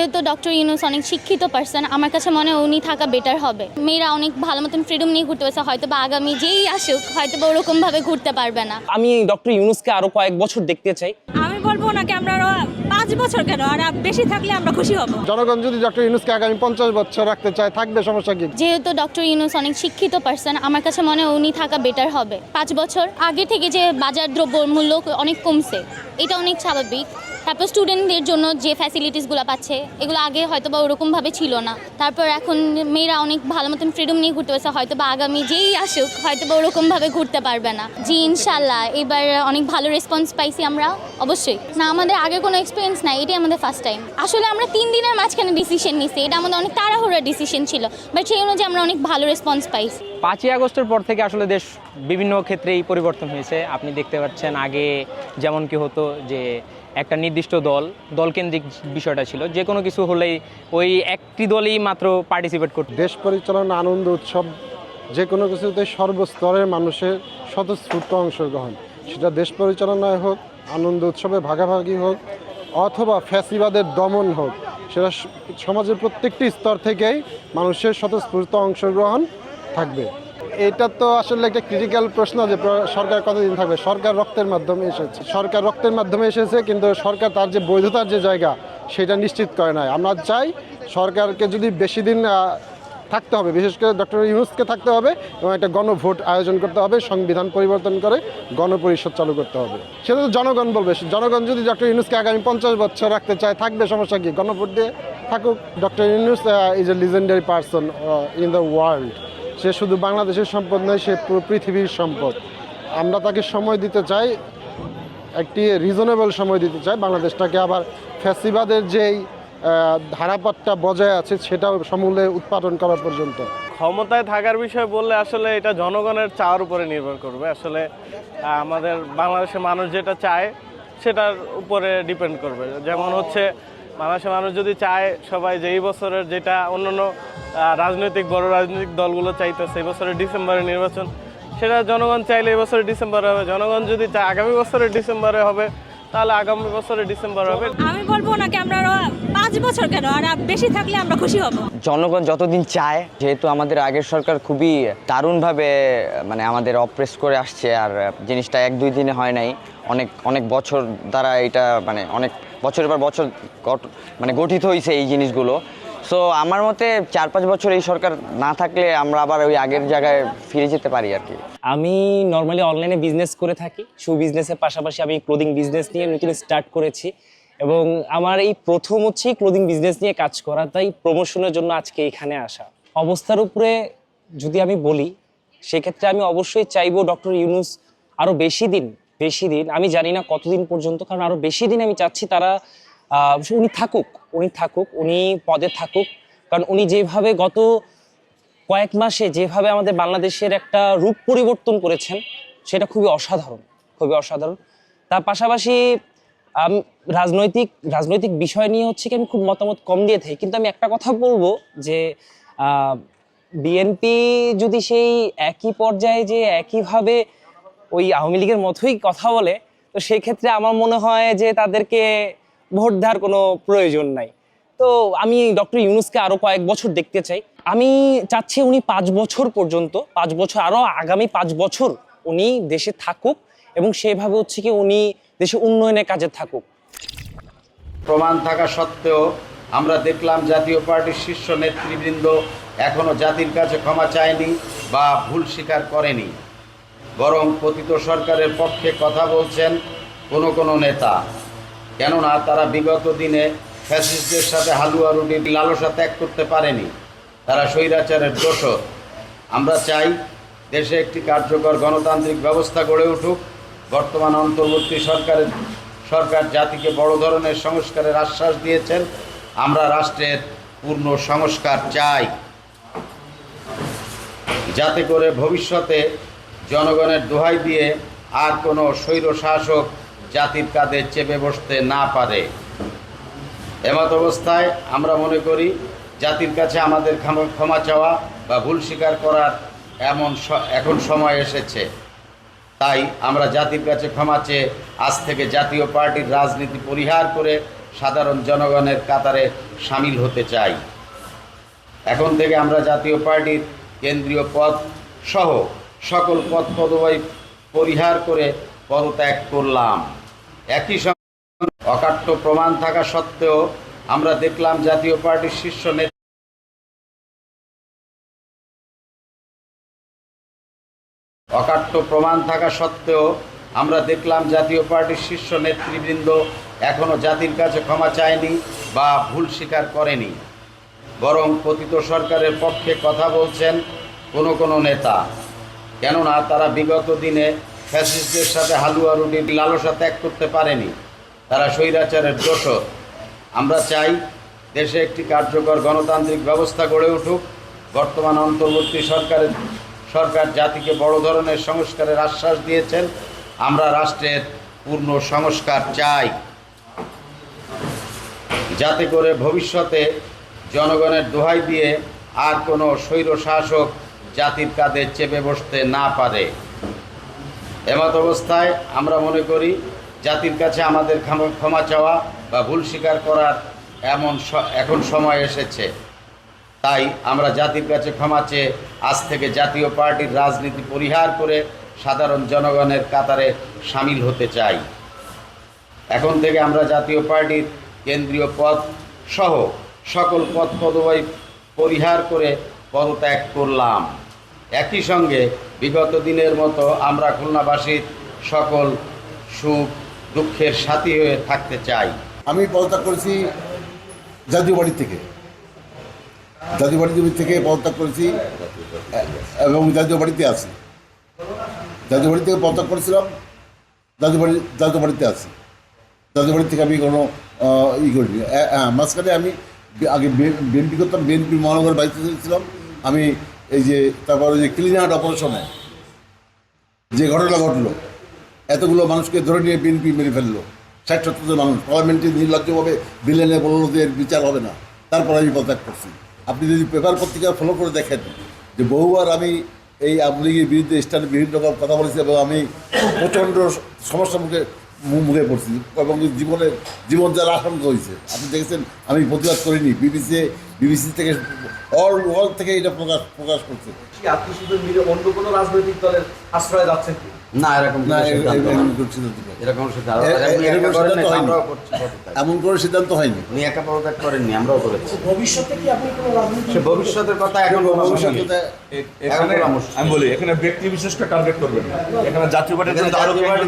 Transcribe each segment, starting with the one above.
যেহেতু ডক্টর ইউনুস অনেক শিক্ষিত পার্সন আমার কাছে মনে হয় উনি থাকা বেটার হবে। মেয়েরা অনেক ভালো মতন ফ্রিডম নিয়ে ঘুরতে পারছে হয়তো বা আগামী যেই আসুক হয়তো বা ওরকমভাবে ঘুরতে পারবে না। আমি ডক্টর ইউনুসকে আরও কয়েক বছর দেখতে চাই। আমি বলব ওনাকে আমরা আরও পাঁচ বছর কেন? আর বেশি থাকলে আমরা খুশি হব। জনগণ যদি ডক্টর ইউনুসকে আগামী পঞ্চাশ বছর রাখতে চায় থাকবে সমস্যা কি? যেহেতু ডক্টর ইউনুস অনেক শিক্ষিত পার্সন আমার কাছে মনে হয় উনি থাকা বেটার হবে। পাঁচ বছর আগে থেকে যে বাজার দ্রব্য মূল্য অনেক কমছে এটা অনেক স্বাভাবিক। তারপর স্টুডেন্টদের জন্য যে ফ্যাসিলিটিসগুলো পাচ্ছে, এগুলো আগে হয়তো বা ওরকমভাবে ছিল না। তারপর এখন মেয়েরা অনেক ভালো মতন ফ্রিডম নিয়ে ঘুরতে পারছে হয়তো বা আগামী যেই আসুক হয়তো বা ওরকমভাবে ঘুরতে পারবে না। জি ইনশাল্লাহ এবার অনেক ভালো রেসপন্স পাইছি আমরা, অবশ্যই। না, আমাদের আগে কোনো এক্সপিরিয়েন্স নাই, এটাই আমাদের ফার্স্ট টাইম আসলে আমরা তিন দিনের মাঝখানে ডিসিশন নিছি, এটা আমাদের অনেক তাড়াহুড়া ডিসিশন ছিল বাট সেই অনুযায়ী আমরা অনেক ভালো রেসপন্স পাইছি। পাঁচই আগস্টের পর থেকে আসলে দেশ বিভিন্ন ক্ষেত্রেই পরিবর্তন হয়েছে। আপনি দেখতে পাচ্ছেন আগে যেমন কি হতো যে একটা নির্দিষ্ট দল, দলকেন্দ্রিক বিষয়টা ছিল। যে কোনো কিছু হলেই ওই একটি দলই মাত্র পার্টিসিপেট করত। দেশ পরিচালনা, আনন্দ, উৎসব যে কোনো কিছুতে সর্বস্তরের মানুষের স্বতঃস্ফূর্ত অংশগ্রহণ। সেটা দেশ পরিচালনায় হোক, আনন্দ উৎসবে ভাগাভাগি হোক, অথবা ফ্যাসিবাদের দমন হোক, সেটা সমাজের প্রত্যেকটি স্তর থেকেই মানুষের স্বতঃস্ফূর্ত অংশগ্রহণ থাকবে? এটা তো আসলে একটা ক্রিটিক্যাল প্রশ্ন যে সরকার কতদিন থাকবে? সরকার রক্তের মাধ্যমে এসেছে। সরকার রক্তের মাধ্যমে এসেছে, কিন্তু সরকার তার যে বৈধতার যে জায়গা, সেটা নিশ্চিত করে নাই। আমরা চাই সরকারকে যদি বেশি দিন থাকতে হবে, বিশেষ করে ডক্টর ইউনুসকে থাকতে হবে এবং একটা গণভোট আয়োজন করতে হবে, সংবিধান পরিবর্তন করে গণপরিষদ চালু করতে হবে। সেটা তো জনগণ বলবে। জনগণ যদি ডক্টর ইউনুসকে আগামী পঞ্চাশ বছর রাখতে চায়, থাকবে সমস্যা কি? গণভোট দিয়ে থাকুক। Doctor Yunus is a legendary person in the world সে শুধু বাংলাদেশের সম্পদ নয়, সে পুরো পৃথিবীর সম্পদ। আমরা তাকে সময় দিতে চাই, একটি রিজনেবল সময় দিতে চাই। বাংলাদেশটাকে আবার ফ্যাসিবাদের যেই ধারাপাতটা বজায় আছে, সেটাও সমূলে উৎপাদন করা পর্যন্ত। ক্ষমতায় থাকার বিষয়ে বললে আসলে এটা জনগণের চাওয়ার উপরে নির্ভর করবে। আসলে আমাদের বাংলাদেশের মানুষ যেটা চায়, সেটার উপরে ডিপেন্ড করবে। যেমন হচ্ছে বাংলাদেশের মানুষ যদি চায় সবাই যে এই বছরের যেটা অন্যান্য রাজনৈতিক বড় রাজনৈতিক দলগুলো চাইতেছে এই বছরের ডিসেম্বরে নির্বাচন সেটা জনগণ চাইলে এই বছরের ডিসেম্বরে হবে। জনগণ যদি চায় আগামী বছরের ডিসেম্বরে হবে তাহলে আগামী বছরের ডিসেম্বর হবে। আমি বলব ওনাকে আমরা পাঁচ বছর কেন? আর বেশি থাকলে আমরা খুশি হব। জনগণ যতদিন চায় যেহেতু আমাদের আগের সরকার খুবই দারুণভাবে মানে আমাদের অপ্রেস করে আসছে আর জিনিসটা এক দুই দিনে হয় নাই। অনেক অনেক বছর দ্বারা এটা মানে অনেক বছরের পর বছর মানে গঠিত হয়েছে এই জিনিসগুলো। সো আমার মতে চার পাঁচ বছর এই সরকার না থাকলে আমরা আবার ওই আগের জায়গায় ফিরে যেতে পারি আর কি। আমি নর্মালি অনলাইনে বিজনেস করে থাকি শু বিজনেসের পাশাপাশি আমি ক্লোদিং বিজনেস নিয়ে নতুন স্টার্ট করেছি। এবং আমার এই প্রথম হচ্ছে ক্লোদিং বিজনেস নিয়ে কাজ করা, তাই প্রমোশনের জন্য আজকে এখানে আসা। অবস্থার উপরে যদি আমি বলি, সেক্ষেত্রে আমি অবশ্যই চাইব ডক্টর ইউনুস আরও বেশি দিন বেশি দিন, আমি জানি না কতদিন পর্যন্ত, কারণ আরও বেশি দিন আমি চাচ্ছি তারা উনি থাকুক উনি থাকুক, উনি পদে থাকুক। কারণ উনি যেভাবে গত কয়েক মাসে যেভাবে আমাদের বাংলাদেশের একটা রূপ পরিবর্তন করেছেন, সেটা খুবই অসাধারণ খুবই অসাধারণ। তার পাশাপাশি রাজনৈতিক রাজনৈতিক বিষয় নিয়ে হচ্ছে কি আমি খুব মতামত কম দিয়ে থাকি। কিন্তু আমি একটা কথা বলব যে বিএনপি যদি সেই একই পর্যায়ে যে একইভাবে ওই আওয়ামী লীগের মতোই কথা বলে, তো সেই ক্ষেত্রে আমার মনে হয় যে তাদেরকে ভোট দেওয়ার কোনো প্রয়োজন নাই। তো আমি ডক্টর ইউনুসকে আরও কয়েক বছর দেখতে চাই। আমি চাচ্ছি উনি পাঁচ বছর পর্যন্ত, পাঁচ বছর আরও আগামী পাঁচ বছর উনি দেশে থাকুক এবং সেভাবে হচ্ছে কি উনি দেশে উন্নয়নের কাজে থাকুক। প্রমাণ থাকা সত্ত্বেও আমরা দেখলাম জাতীয় পার্টির শীর্ষ নেতৃবৃন্দ এখনও জাতির কাছে ক্ষমা চায়নি বা ভুল স্বীকার করেনি। বরং পতিত সরকারের পক্ষে কথা বলছেন কোনো কোনো নেতা। কেননা তারা বিগত দিনে ফ্যাসিস্টদের সাথে হালুয়া রুটির লালসা ত্যাগ করতে পারেনি। তারা স্বৈরাচারের দোষর। আমরা চাই দেশে একটি কার্যকর গণতান্ত্রিক ব্যবস্থা গড়ে উঠুক। বর্তমান অন্তর্বর্তী সরকারের সরকার জাতিকে বড় ধরনের সংস্কারের আশ্বাস দিয়েছেন। আমরা রাষ্ট্রের পূর্ণ সংস্কার চাই। যাতে করে ভবিষ্যতে জনগণের দোহাই দিয়ে আর কোনো স্বৈর শাসক জাতির কাঁধে চেপে বসতে না পারে। এমত অবস্থায় আমরা মনে করি জাতির কাছে আমাদের ক্ষমা- চাওয়া বা ভুল স্বীকার করার এমন এখন সময় এসেছে। তাই আমরা জাতির কাছে ক্ষমা চেয়ে আজ থেকে জাতীয় পার্টির রাজনীতি পরিহার করে সাধারণ জনগণের কাতারে সামিল হতে চাই। এখন থেকে আমরা জাতীয় পার্টির কেন্দ্রীয় পদ সহ সকল পদ পদবি পরিহার করে পদত্যাগ করলাম। একই সঙ্গে অকাট্য প্রমাণ থাকা সত্ত্বেও আমরা দেখলাম জাতীয় পার্টির শীর্ষ নেতা অকাট্য প্রমাণ থাকা সত্ত্বেও আমরা দেখলাম জাতীয় পার্টির শীর্ষ নেতৃবৃন্দ এখনও জাতির কাছে ক্ষমা চায়নি বা ভুল স্বীকার করেনি। বরং পতিত সরকারের পক্ষে কথা বলছেন কোনো কোনো নেতা। কেননা তারা বিগত দিনে ফ্যাসিস্টদের সাথে হালুয়া রুটির লালসা ত্যাগ করতে পারেনি। তারা স্বৈরাচারের দোষর। আমরা চাই দেশে একটি কার্যকর গণতান্ত্রিক ব্যবস্থা গড়ে উঠুক। বর্তমান অন্তর্বর্তী সরকারের সরকার জাতিকে বড় ধরনের সংস্কারের আশ্বাস দিয়েছেন। আমরা রাষ্ট্রের পূর্ণ সংস্কার চাই। যাতে করে ভবিষ্যতে জনগণের দোহাই দিয়ে আর কোনো স্বৈর শাসক জাতির কাঁধে চেপে বসতে না পারে। এমত অবস্থায় আমরা মনে করি, জাতির কাছে আমাদের ক্ষমা- চাওয়া বা ভুল স্বীকার করার এমন এখন সময় এসেছে। তাই আমরা জাতির কাছে ক্ষমা চেয়ে আজ থেকে জাতীয় পার্টির রাজনীতি পরিহার করে সাধারণ জনগণের কাতারে সামিল হতে চাই। এখন থেকে আমরা জাতীয় পার্টির কেন্দ্রীয় পদ সহ সকল পদ পদবি পরিহার করে পদত্যাগ করলাম। একই সঙ্গে বিগত দিনের মতো আমরা খুলনাবাসীর সকল সুখ দুঃখের সাথী হয়ে থাকতে চাই। আমি পদত্যাগ করেছি জাতীয় বাড়ি থেকে। জাতীয় বাড়ি থেকে পদত্যাগ করেছি এবং জাতীয় বাড়িতে আছি। জাতীয় বাড়ি থেকে পদত্যাগ করেছিলাম জাতীয় বাড়ি জাতীয় বাড়িতে আছি। জাতীয় বাড়ি থেকে আমি কোনো ই করিনি। হ্যাঁ, মাঝখানে আমি আগে বিএনপি করতাম বিএনপি মহানগর বাড়িতে ছিলাম। আমি এই যে, তারপর ওই যে ক্লিনার অপারেশনে যে ঘটনা ঘটলো, এতগুলো মানুষকে ধরে নিয়ে বিএনপি মেরে ফেলল। ষাট সত্তর মানুষ পার্লামেন্টে নির্লজ্জভাবে বিলেনে বলল যে এর বিচার হবে না। তারপর আমি পদত্যাগ করছি। আপনি যদি পেপার পত্রিকা ফলো করে দেখেন যে বহুবার আমি এই আওয়ামী লীগের বিরুদ্ধে স্টানে বিভিন্ন রকম কথা বলেছি এবং আমি প্রচণ্ড সমস্যার মুখে মুখে পড়ছি এবং জীবনে জীবন যারা আশঙ্কা হয়েছে। আপনি দেখেছেন, আমি প্রতিবাদ করিনি। বিবিসি বিবিসি থেকে অল ওয়ার্ল্ড থেকে এটা প্রকাশ প্রকাশ করছে আপনি শুধু মিলে অন্য কোনো রাজনৈতিক দলের আশ্রয় যাচ্ছেন কি না এরকম না কোনো এ- সিদ্ধান্ত এ- না। এরকম কোনো সিদ্ধান্ত নেই। এরকম সিদ্ধান্ত এ- এ- আপনি একা এরকম করেন নাই, সিদ্ধান্ত হয়নি। আমরাও করছি পদত্যাগ। এমন কোনো সিদ্ধান্ত হয়নি উনি একা পদত্যাগ করেননি আমরাও করেছি ভবিষ্যতে কি আপনি কোনো রাজনৈতিক সে ভবিষ্যতের কথা এখন ভবিষ্যতে এখানে আমি বলি এখানে ব্যক্তি বিশেষকে টার্গেট করবেন এখানে জাতীয় পার্টি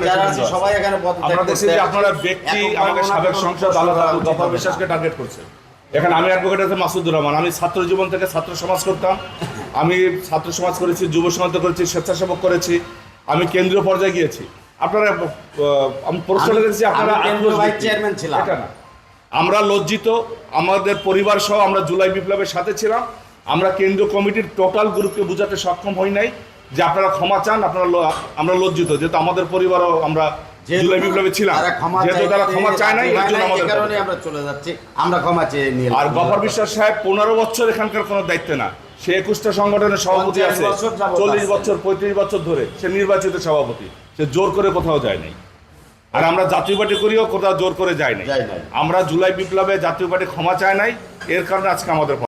যারা আছে আছে। সবাই এখানে পদত্যাগ আপনারা ব্যক্তি কোনো সাবেক সংসদ আলাদা না। বিশ্বাসকে টার্গেট করছে এখানে আমি অ্যাডভোকেট আছে মাসুদুর রহমান। আমি ছাত্র জীবন থেকে ছাত্র সমাজ করতাম। আমি ছাত্র সমাজ করেছি যুব সমাজ করেছি স্বেচ্ছাসেবক করেছি। আমি কেন্দ্রীয় পর্যায়ে গিয়েছি। আপনারা আমি প্রশ্নটা আমি- দেখছি আপনারা। চেয়ারম্যান ছিলাম। আমরা লজ্জিত আমাদের পরিবার সহ আমরা জুলাই বিপ্লবের সাথে ছিলাম। আমরা কেন্দ্রীয় কমিটির টোটাল গ্রুপকে বোঝাতে সক্ষম হই নাই। যে আপনারা ক্ষমা চান আপনারা আমরা লজ্জিত যেহেতু আমাদের পরিবারও আমরা জুলাই বিপ্লবে ছিলাম যেহেতু তারা ক্ষমা চায় নাই এর রাজি জন্য নাই, আমাদের কারণে আমরা চলে যাচ্ছি আমরা ক্ষমা চেয়ে নিয়ে আর গফর বিশ্বাস সাহেব পনেরো বছর এখানকার কোনো দায়িত্ব না। সে একুশটা সংগঠনের সভাপতি আছে। চল্লিশ বছর পঁয়ত্রিশ বছর ধরে সে নির্বাচিত সভাপতি। সে জোর করে কোথাও যায় নাই। আর আমরা জাতীয় পার্টি করিও কোথাও জোর করে যাই নাই। আমরা জুলাই বিপ্লবে জাতীয় পার্টি ক্ষমা চায় নাই এর কারণে আজকে আমাদের